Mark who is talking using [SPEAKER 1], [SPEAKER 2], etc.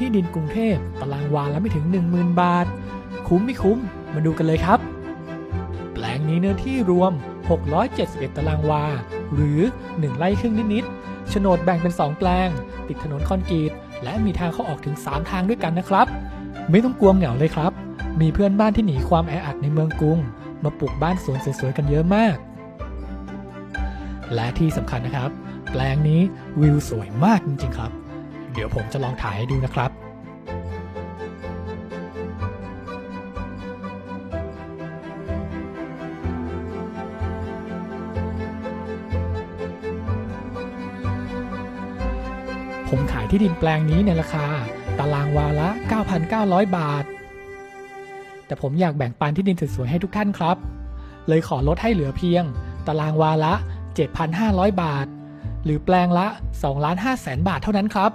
[SPEAKER 1] ที่ดินกรุงเทพตารางวาละไม่ถึง 10,000 บาท คุ้มไม่คุ้ม มาดูกันเลยครับ แปลงนี้เนื้อที่รวม 671 ตารางวา หรือ 1 ไร่ครึ่งนิดๆโฉนดแบ่งเป็น 2 แปลง ติดถนนคอนกรีต และมีทางเข้าออกถึง 3 ทางด้วยกันนะครับ ไม่ต้องกลัวเหงาเลยครับ มีเพื่อนบ้านที่หนีความแออัดในเมืองกรุง มาปลูกบ้านสวนสวยๆกันเยอะมาก และที่สำคัญนะครับ แปลงนี้วิวสวยมากจริงๆครับ เดี๋ยวผมจะลองถ่ายให้ดูนะครับผมขายที่ดินแปลงนี้ในราคา ตารางวาละ 9,900 บาท แต่ผมอยากแบ่งปันที่ดินสวยๆให้ทุกท่านครับ เลยขอลดให้เหลือเพียง ตารางวาละ 7,500 บาท หรือแปลงละ2ล้าน5แสนบาทเท่านั้นครับ